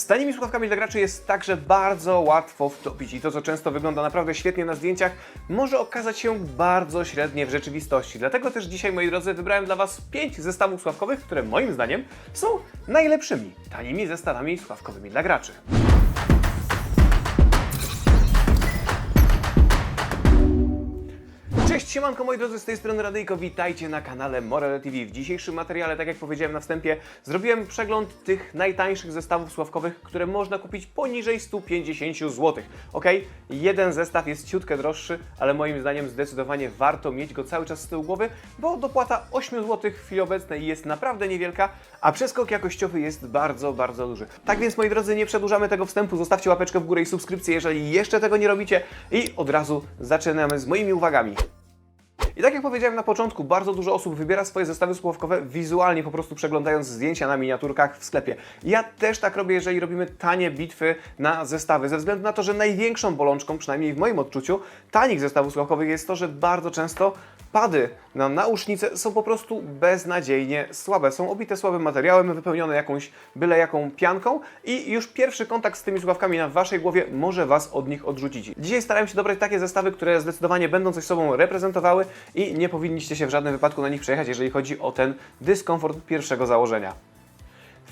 Z tanimi słuchawkami dla graczy jest także bardzo łatwo wtopić i to, co często wygląda naprawdę świetnie na zdjęciach, może okazać się bardzo średnie w rzeczywistości. Dlatego też dzisiaj, moi drodzy, wybrałem dla Was 5 zestawów słuchawkowych, które moim zdaniem są najlepszymi tanimi zestawami słuchawkowymi dla graczy. Siemanko moi drodzy, z tej strony Radyjko, witajcie na kanale Morele TV. W dzisiejszym materiale, tak jak powiedziałem na wstępie, zrobiłem przegląd tych najtańszych zestawów sławkowych, które można kupić poniżej 150 zł. Ok, jeden zestaw jest ciutkę droższy, ale moim zdaniem zdecydowanie warto mieć go cały czas z tyłu głowy, bo dopłata 8 zł w chwili obecnej jest naprawdę niewielka, a przeskok jakościowy jest bardzo, bardzo duży. Tak więc moi drodzy, nie przedłużamy tego wstępu, zostawcie łapeczkę w górę i subskrypcję, jeżeli jeszcze tego nie robicie i od razu zaczynamy z moimi uwagami. I tak jak powiedziałem na początku, bardzo dużo osób wybiera swoje zestawy słowkowe wizualnie, po prostu przeglądając zdjęcia na miniaturkach w sklepie. Ja też tak robię, jeżeli robimy tanie bitwy na zestawy, ze względu na to, że największą bolączką, przynajmniej w moim odczuciu, tanich zestawów słowkowych jest to, że bardzo często pady na nausznice są po prostu beznadziejnie słabe. Są obite słabym materiałem, wypełnione jakąś byle jaką pianką i już pierwszy kontakt z tymi słuchawkami na Waszej głowie może Was od nich odrzucić. Dzisiaj starałem się dobrać takie zestawy, które zdecydowanie będą coś sobą reprezentowały i nie powinniście się w żadnym wypadku na nich przejechać, jeżeli chodzi o ten dyskomfort pierwszego założenia.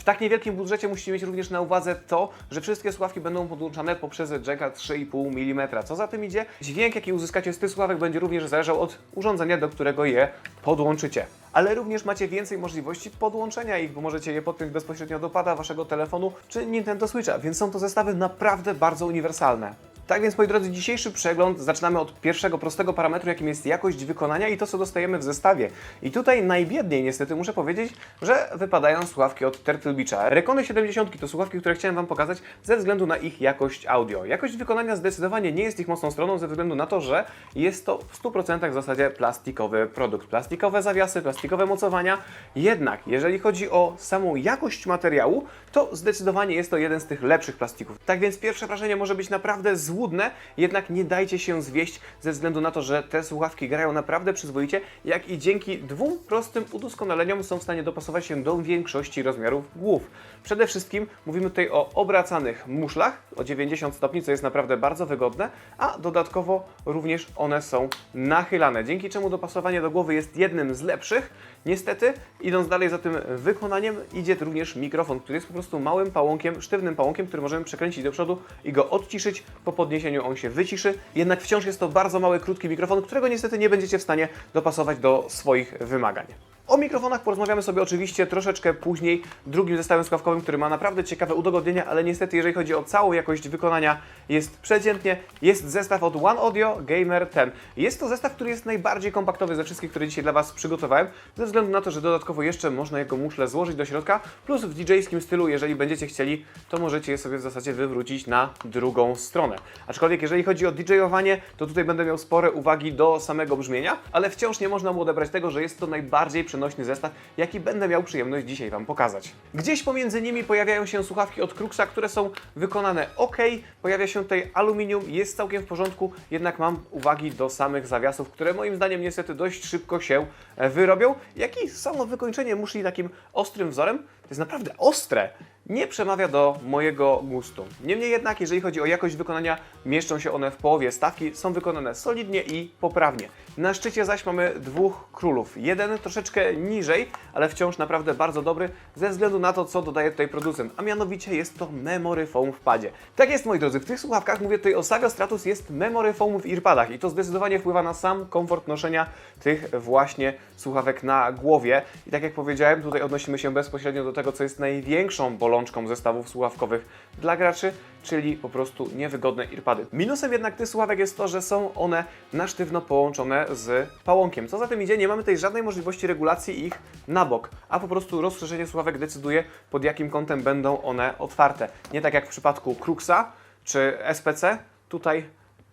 Tak niewielkim budżecie musicie mieć również na uwadze to, że wszystkie słuchawki będą podłączane poprzez jacka 3,5 mm. Co za tym idzie? Dźwięk, jaki uzyskacie z tych słuchawek, będzie również zależał od urządzenia, do którego je podłączycie. Ale również macie więcej możliwości podłączenia ich, bo możecie je podpiąć bezpośrednio do pada waszego telefonu czy Nintendo Switcha, więc są to zestawy naprawdę bardzo uniwersalne. Tak więc, moi drodzy, dzisiejszy przegląd zaczynamy od pierwszego prostego parametru, jakim jest jakość wykonania i to, co dostajemy w zestawie. I tutaj najbiedniej niestety muszę powiedzieć, że wypadają słuchawki od Turtle Beacha. Rekony 70 to słuchawki, które chciałem Wam pokazać ze względu na ich jakość audio. Jakość wykonania zdecydowanie nie jest ich mocną stroną ze względu na to, że jest to w 100% w zasadzie plastikowy produkt. Plastikowe zawiasy, plastikowe mocowania. Jednak, jeżeli chodzi o samą jakość materiału, to zdecydowanie jest to jeden z tych lepszych plastików. Tak więc pierwsze wrażenie może być naprawdę złudne, jednak nie dajcie się zwieść ze względu na to, że te słuchawki grają naprawdę przyzwoicie, jak i dzięki dwóm prostym udoskonaleniom są w stanie dopasować się do większości rozmiarów głów. Przede wszystkim mówimy tutaj o obracanych muszlach o 90 stopni, co jest naprawdę bardzo wygodne, a dodatkowo również one są nachylane, dzięki czemu dopasowanie do głowy jest jednym z lepszych. Niestety, idąc dalej za tym wykonaniem, idzie również mikrofon, który jest po prostu małym pałąkiem, sztywnym pałąkiem, który możemy przekręcić do przodu i go odciszyć. Po podniesieniu on się wyciszy. Jednak wciąż jest to bardzo mały, krótki mikrofon, którego niestety nie będziecie w stanie dopasować do swoich wymagań. O mikrofonach porozmawiamy sobie oczywiście troszeczkę później, drugim zestawem słuchawkowym, który ma naprawdę ciekawe udogodnienia, ale niestety jeżeli chodzi o całą jakość wykonania jest przeciętnie. Jest zestaw od One Audio Gamer 10. Jest to zestaw, który jest najbardziej kompaktowy ze wszystkich, które dzisiaj dla Was przygotowałem, ze względu na to, że dodatkowo jeszcze można jego muszle złożyć do środka, plus w DJ-skim stylu, jeżeli będziecie chcieli, to możecie je sobie w zasadzie wywrócić na drugą stronę. Aczkolwiek jeżeli chodzi o DJ-owanie, to tutaj będę miał spore uwagi do samego brzmienia, ale wciąż nie można mu odebrać tego, że jest to najbardziej przenośny zestaw, jaki będę miał przyjemność dzisiaj Wam pokazać. Gdzieś pomiędzy nimi pojawiają się słuchawki od Kruxa, które są wykonane ok, pojawia się tutaj aluminium, jest całkiem w porządku, jednak mam uwagi do samych zawiasów, które moim zdaniem niestety dość szybko się e, wyrobią, jak i samo wykończenie muszli takim ostrym wzorem, to jest naprawdę ostre, nie przemawia do mojego gustu. Niemniej jednak, jeżeli chodzi o jakość wykonania, mieszczą się one w połowie stawki, są wykonane solidnie i poprawnie. Na szczycie zaś mamy dwóch królów. Jeden troszeczkę niżej, ale wciąż naprawdę bardzo dobry, ze względu na to, co dodaje tutaj producent, a mianowicie jest to Memory Foam w padzie. Tak jest, moi drodzy, w tych słuchawkach, mówię tutaj o Saga Stratus, jest Memory Foam w earpadach i to zdecydowanie wpływa na sam komfort noszenia tych właśnie słuchawek na głowie. I tak jak powiedziałem, tutaj odnosimy się bezpośrednio do tego, co jest największą bolączką zestawów słuchawkowych dla graczy, czyli po prostu niewygodne earpady. Minusem jednak tych słuchawek jest to, że są one na sztywno połączone z pałąkiem. Co za tym idzie, nie mamy tutaj żadnej możliwości regulacji ich na bok, a po prostu rozszerzenie słuchawek decyduje pod jakim kątem będą one otwarte. Nie tak jak w przypadku Cruxa czy SPC, tutaj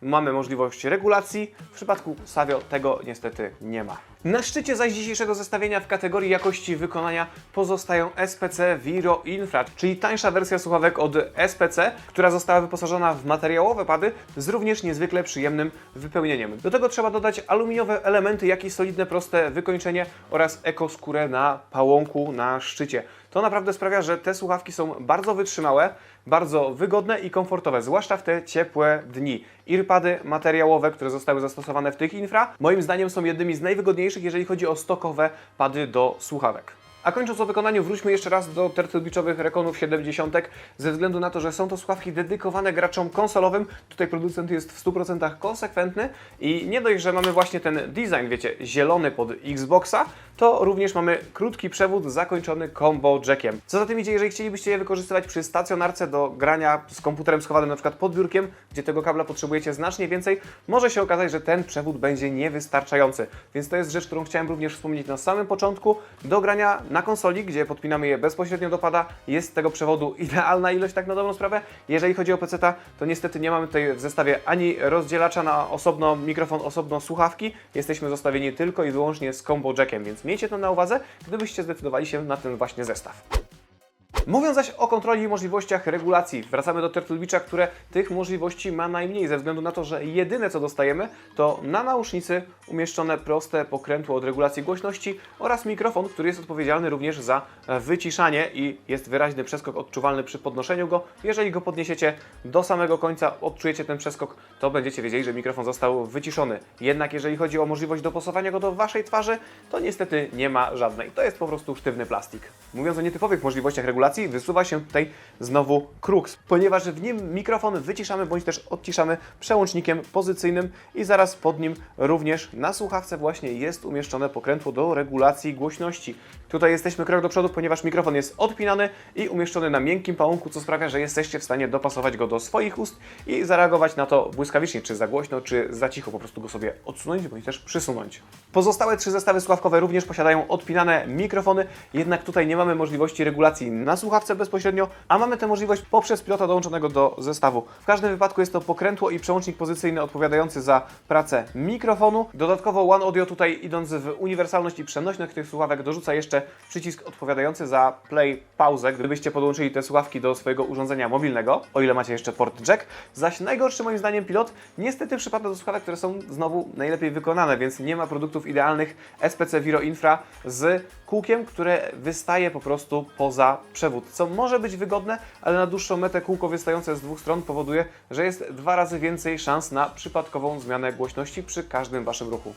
mamy możliwość regulacji, w przypadku Savio tego niestety nie ma. Na szczycie zaś dzisiejszego zestawienia w kategorii jakości wykonania pozostają SPC Viro Infra, czyli tańsza wersja słuchawek od SPC, która została wyposażona w materiałowe pady z również niezwykle przyjemnym wypełnieniem. Do tego trzeba dodać aluminiowe elementy, jak i solidne, proste wykończenie oraz ekoskórę na pałąku na szczycie. To naprawdę sprawia, że te słuchawki są bardzo wytrzymałe, bardzo wygodne i komfortowe, zwłaszcza w te ciepłe dni. Earpady materiałowe, które zostały zastosowane w tych infra, moim zdaniem są jednymi z najwygodniejszych, jeżeli chodzi o stokowe pady do słuchawek. A kończąc o wykonaniu, wróćmy jeszcze raz do Turtle Beachowych Rekonów 70, ze względu na to, że są to słuchawki dedykowane graczom konsolowym. Tutaj producent jest w 100% konsekwentny i nie dość, że mamy właśnie ten design, wiecie, zielony pod Xboxa, to również mamy krótki przewód zakończony combo jackiem. Co za tym idzie, jeżeli chcielibyście je wykorzystywać przy stacjonarce do grania z komputerem schowanym na przykład pod biurkiem, gdzie tego kabla potrzebujecie znacznie więcej, może się okazać, że ten przewód będzie niewystarczający. Więc to jest rzecz, którą chciałem również wspomnieć na samym początku. Do grania na konsoli, gdzie podpinamy je bezpośrednio do pada, jest tego przewodu idealna ilość, tak na dobrą sprawę. Jeżeli chodzi o PC, to niestety nie mamy tutaj w zestawie ani rozdzielacza na osobno mikrofon, osobno słuchawki. Jesteśmy zostawieni tylko i wyłącznie z combo jackiem, więc miejcie to na uwadze, gdybyście zdecydowali się na ten właśnie zestaw. Mówiąc zaś o kontroli i możliwościach regulacji, wracamy do Turtle Beacha, które tych możliwości ma najmniej, ze względu na to, że jedyne co dostajemy to na nausznicy umieszczone proste pokrętło od regulacji głośności oraz mikrofon, który jest odpowiedzialny również za wyciszanie i jest wyraźny przeskok odczuwalny przy podnoszeniu go. Jeżeli go podniesiecie do samego końca, odczujecie ten przeskok, to będziecie wiedzieli, że mikrofon został wyciszony. Jednak jeżeli chodzi o możliwość dopasowania go do Waszej twarzy, to niestety nie ma żadnej. To jest po prostu sztywny plastik. Mówiąc o nietypowych możliwościach regulacji, wysuwa się tutaj znowu Crux, ponieważ w nim mikrofon wyciszamy bądź też odciszamy przełącznikiem pozycyjnym i zaraz pod nim również na słuchawce właśnie jest umieszczone pokrętło do regulacji głośności. Tutaj jesteśmy krok do przodu, ponieważ mikrofon jest odpinany i umieszczony na miękkim pałąku, co sprawia, że jesteście w stanie dopasować go do swoich ust i zareagować na to błyskawicznie, czy za głośno, czy za cicho, po prostu go sobie odsunąć bądź też przysunąć. Pozostałe trzy zestawy słuchawkowe również posiadają odpinane mikrofony, jednak tutaj nie mamy możliwości regulacji na słuchawce bezpośrednio, a mamy tę możliwość poprzez pilota dołączonego do zestawu. W każdym wypadku jest to pokrętło i przełącznik pozycyjny odpowiadający za pracę mikrofonu. Dodatkowo One Audio tutaj idąc w uniwersalność i przenośność tych słuchawek dorzuca jeszcze przycisk odpowiadający za play, pauzę, gdybyście podłączyli te słuchawki do swojego urządzenia mobilnego, o ile macie jeszcze port jack. Zaś najgorszy moim zdaniem pilot niestety przypada do słuchawek, które są znowu najlepiej wykonane, więc nie ma produktów idealnych SPC Viro Infra z kółkiem, które wystaje po prostu poza przewód, co może być wygodne, ale na dłuższą metę kółko wystające z dwóch stron powoduje, że jest dwa razy więcej szans na przypadkową zmianę głośności przy każdym Waszym ruchu.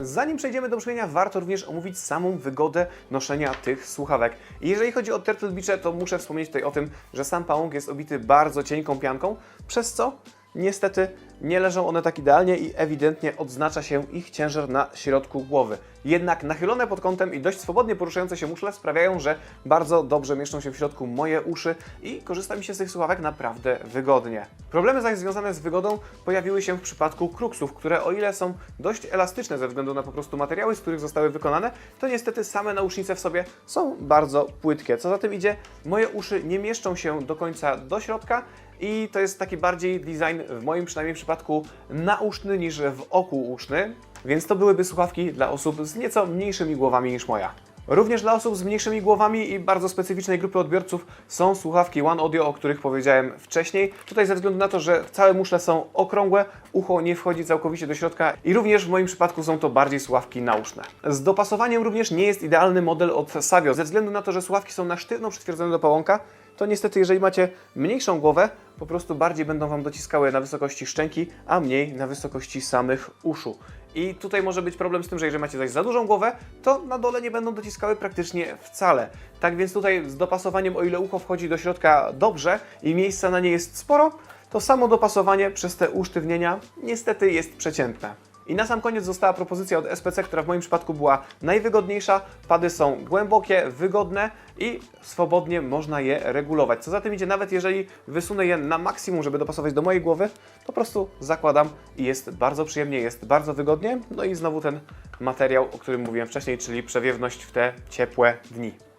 Zanim przejdziemy do brzmienia, warto również omówić samą wygodę noszenia tych słuchawek. I jeżeli chodzi o Turtle Beache, to muszę wspomnieć tutaj o tym, że sam pałąk jest obity bardzo cienką pianką, przez co niestety nie leżą one tak idealnie i ewidentnie odznacza się ich ciężar na środku głowy. Jednak nachylone pod kątem i dość swobodnie poruszające się muszle sprawiają, że bardzo dobrze mieszczą się w środku moje uszy i korzysta mi się z tych słuchawek naprawdę wygodnie. Problemy zaś związane z wygodą pojawiły się w przypadku kruksów, które o ile są dość elastyczne ze względu na po prostu materiały, z których zostały wykonane, to niestety same nausznice w sobie są bardzo płytkie. Co za tym idzie, moje uszy nie mieszczą się do końca do środka i to jest taki bardziej design, w moim przynajmniej przypadku, nauszny niż w oku uszny, więc to byłyby słuchawki dla osób z nieco mniejszymi głowami niż moja. Również dla osób z mniejszymi głowami i bardzo specyficznej grupy odbiorców są słuchawki One Audio, o których powiedziałem wcześniej. Tutaj ze względu na to, że całe muszle są okrągłe, ucho nie wchodzi całkowicie do środka i również w moim przypadku są to bardziej słuchawki nauszne. Z dopasowaniem również nie jest idealny model od Savio, ze względu na to, że słuchawki są na sztywno przytwierdzone do pałąka, to niestety jeżeli macie mniejszą głowę, po prostu bardziej będą Wam dociskały na wysokości szczęki, a mniej na wysokości samych uszu. I tutaj może być problem z tym, że jeżeli macie zaś za dużą głowę, to na dole nie będą dociskały praktycznie wcale. Tak więc tutaj z dopasowaniem, o ile ucho wchodzi do środka dobrze i miejsca na nie jest sporo, to samo dopasowanie przez te usztywnienia niestety jest przeciętne. I na sam koniec została propozycja od SPC, która w moim przypadku była najwygodniejsza. Pady są głębokie, wygodne i swobodnie można je regulować. Co za tym idzie, nawet jeżeli wysunę je na maksimum, żeby dopasować do mojej głowy, po prostu zakładam i jest bardzo przyjemnie, jest bardzo wygodnie. No i znowu ten materiał, o którym mówiłem wcześniej, czyli przewiewność w te ciepłe dni.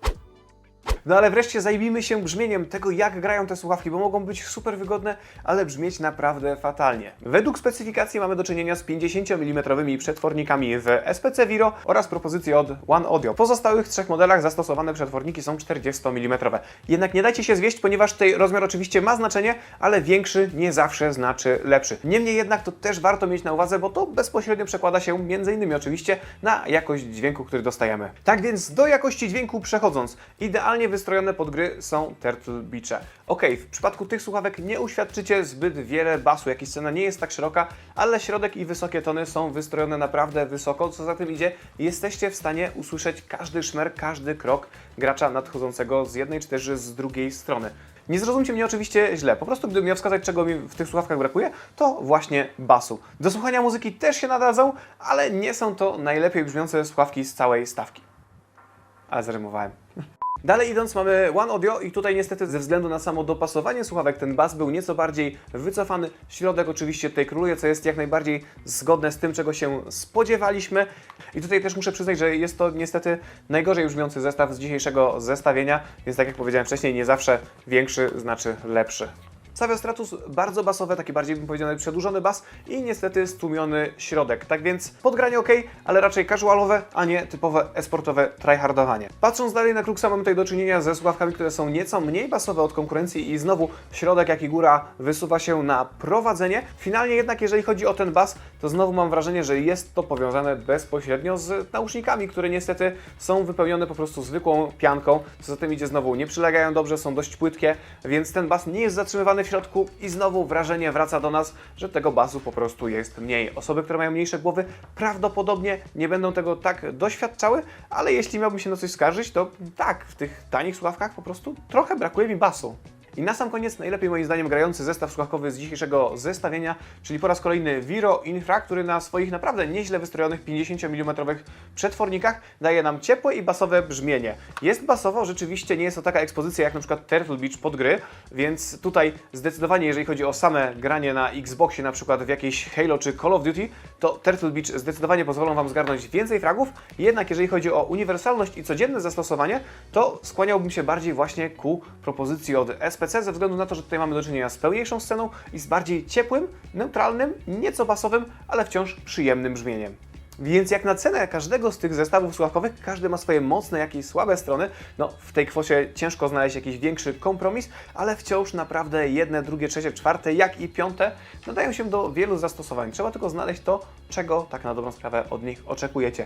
No ale wreszcie zajmijmy się brzmieniem tego, jak grają te słuchawki, bo mogą być super wygodne, ale brzmieć naprawdę fatalnie. Według specyfikacji mamy do czynienia z 50 mm przetwornikami w SPC Viro oraz propozycji od One Audio. W pozostałych trzech modelach zastosowane przetworniki są 40 mm. Jednak nie dajcie się zwieść, ponieważ tutaj rozmiar oczywiście ma znaczenie, ale większy nie zawsze znaczy lepszy. Niemniej jednak to też warto mieć na uwadze, bo to bezpośrednio przekłada się innymi oczywiście na jakość dźwięku, który dostajemy. Tak więc do jakości dźwięku przechodząc, idealnie wystrojone pod gry są Turtle Beache. Okej, w przypadku tych słuchawek nie uświadczycie zbyt wiele basu, jak i scena nie jest tak szeroka, ale środek i wysokie tony są wystrojone naprawdę wysoko, co za tym idzie, jesteście w stanie usłyszeć każdy szmer, każdy krok gracza nadchodzącego z jednej czy też z drugiej strony. Nie zrozumcie mnie oczywiście źle, po prostu gdybym miał wskazać, czego mi w tych słuchawkach brakuje, to właśnie basu. Do słuchania muzyki też się nadadzą, ale nie są to najlepiej brzmiące słuchawki z całej stawki. Ale zarymowałem. Dalej idąc mamy One Audio i tutaj niestety ze względu na samo dopasowanie słuchawek ten bas był nieco bardziej wycofany. Środek oczywiście tutaj króluje, co jest jak najbardziej zgodne z tym, czego się spodziewaliśmy. I tutaj też muszę przyznać, że jest to niestety najgorzej brzmiący zestaw z dzisiejszego zestawienia, więc tak jak powiedziałem wcześniej, nie zawsze większy znaczy lepszy. Savio Stratus bardzo basowe, taki bardziej bym powiedział przedłużony bas i niestety stłumiony środek. Tak więc podgranie ok, ale raczej casualowe, a nie typowe esportowe tryhardowanie. Patrząc dalej na Kruxa mamy tutaj do czynienia ze słuchawkami, które są nieco mniej basowe od konkurencji i znowu środek jak i góra wysuwa się na prowadzenie. Finalnie jednak jeżeli chodzi o ten bas, to znowu mam wrażenie, że jest to powiązane bezpośrednio z nausznikami, które niestety są wypełnione po prostu zwykłą pianką, co za tym idzie znowu nie przylegają dobrze, są dość płytkie, więc ten bas nie jest zatrzymywany w środku i znowu wrażenie wraca do nas, że tego basu po prostu jest mniej. Osoby, które mają mniejsze głowy prawdopodobnie nie będą tego tak doświadczały, ale jeśli miałbym się na coś skarżyć, to tak, w tych tanich słuchawkach po prostu trochę brakuje mi basu. I na sam koniec najlepiej moim zdaniem grający zestaw słuchawkowy z dzisiejszego zestawienia, czyli po raz kolejny Viro Infra, który na swoich naprawdę nieźle wystrojonych 50 mm przetwornikach daje nam ciepłe i basowe brzmienie. Jest basowo, rzeczywiście nie jest to taka ekspozycja jak na przykład Turtle Beach pod gry, więc tutaj zdecydowanie jeżeli chodzi o same granie na Xboxie, na przykład w jakiejś Halo czy Call of Duty, to Turtle Beach zdecydowanie pozwolą Wam zgarnąć więcej fragów, jednak jeżeli chodzi o uniwersalność i codzienne zastosowanie, to skłaniałbym się bardziej właśnie ku propozycji od Ze względu na to, że tutaj mamy do czynienia z pełniejszą sceną i z bardziej ciepłym, neutralnym, nieco basowym, ale wciąż przyjemnym brzmieniem. Więc jak na cenę każdego z tych zestawów słuchawkowych, każdy ma swoje mocne, jak i słabe strony. No, w tej kwocie ciężko znaleźć jakiś większy kompromis, ale wciąż naprawdę jedne, drugie, trzecie, czwarte, jak i piąte nadają się do wielu zastosowań. Trzeba tylko znaleźć to, czego tak na dobrą sprawę od nich oczekujecie.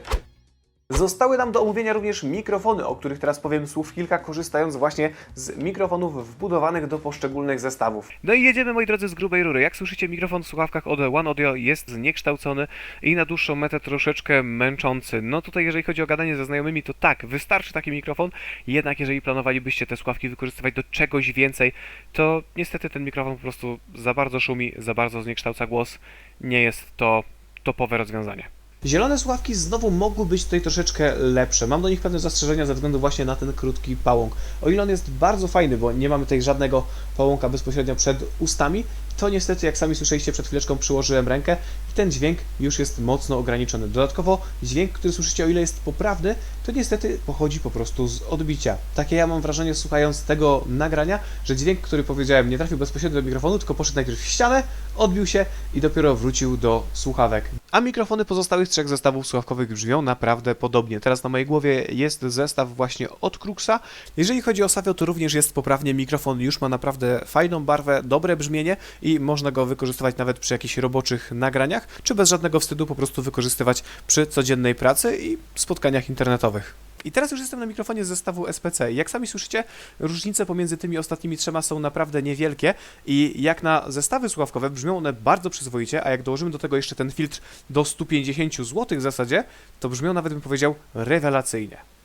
Zostały nam do omówienia również mikrofony, o których teraz powiem słów kilka, korzystając właśnie z mikrofonów wbudowanych do poszczególnych zestawów. No i jedziemy, moi drodzy, z grubej rury. Jak słyszycie, mikrofon w słuchawkach od One Audio jest zniekształcony i na dłuższą metę troszeczkę męczący. No tutaj, jeżeli chodzi o gadanie ze znajomymi, to tak, wystarczy taki mikrofon, jednak jeżeli planowalibyście te słuchawki wykorzystywać do czegoś więcej, to niestety ten mikrofon po prostu za bardzo szumi, za bardzo zniekształca głos. Nie jest to topowe rozwiązanie. Zielone słuchawki znowu mogły być tutaj troszeczkę lepsze. Mam do nich pewne zastrzeżenia ze względu właśnie na ten krótki pałąk. O ile on jest bardzo fajny, bo nie mamy tutaj żadnego pałąka bezpośrednio przed ustami, to niestety, jak sami słyszeliście przed chwileczką, przyłożyłem rękę i ten dźwięk już jest mocno ograniczony. Dodatkowo dźwięk, który słyszycie, o ile jest poprawny, to niestety pochodzi po prostu z odbicia. Takie ja mam wrażenie, słuchając tego nagrania, że dźwięk, który powiedziałem, nie trafił bezpośrednio do mikrofonu, tylko poszedł najpierw w ścianę, odbił się i dopiero wrócił do słuchawek. A mikrofony pozostałych trzech zestawów słuchawkowych brzmią naprawdę podobnie. Teraz na mojej głowie jest zestaw właśnie od Cruxa. Jeżeli chodzi o Savio, to również jest poprawnie. Mikrofon już ma naprawdę fajną barwę, dobre brzmienie można go wykorzystywać nawet przy jakichś roboczych nagraniach, czy bez żadnego wstydu po prostu wykorzystywać przy codziennej pracy i spotkaniach internetowych. I teraz już jestem na mikrofonie z zestawu SPC. Jak sami słyszycie, różnice pomiędzy tymi ostatnimi trzema są naprawdę niewielkie i jak na zestawy słuchawkowe brzmią one bardzo przyzwoicie, a jak dołożymy do tego jeszcze ten filtr do 150 zł w zasadzie, to brzmią nawet bym powiedział rewelacyjnie.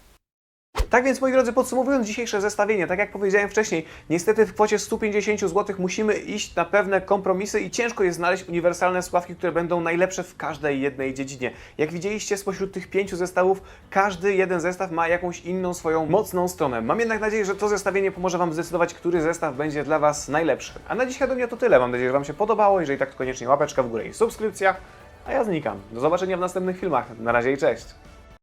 Tak więc, moi drodzy, podsumowując dzisiejsze zestawienie, tak jak powiedziałem wcześniej, niestety w kwocie 150 zł musimy iść na pewne kompromisy i ciężko jest znaleźć uniwersalne słuchawki, które będą najlepsze w każdej jednej dziedzinie. Jak widzieliście spośród tych pięciu zestawów, każdy jeden zestaw ma jakąś inną swoją mocną stronę. Mam jednak nadzieję, że to zestawienie pomoże Wam zdecydować, który zestaw będzie dla Was najlepszy. A na dzisiaj do mnie to tyle. Mam nadzieję, że Wam się podobało. Jeżeli tak, to koniecznie łapeczka w górę i subskrypcja. A ja znikam. Do zobaczenia w następnych filmach. Na razie i cześć.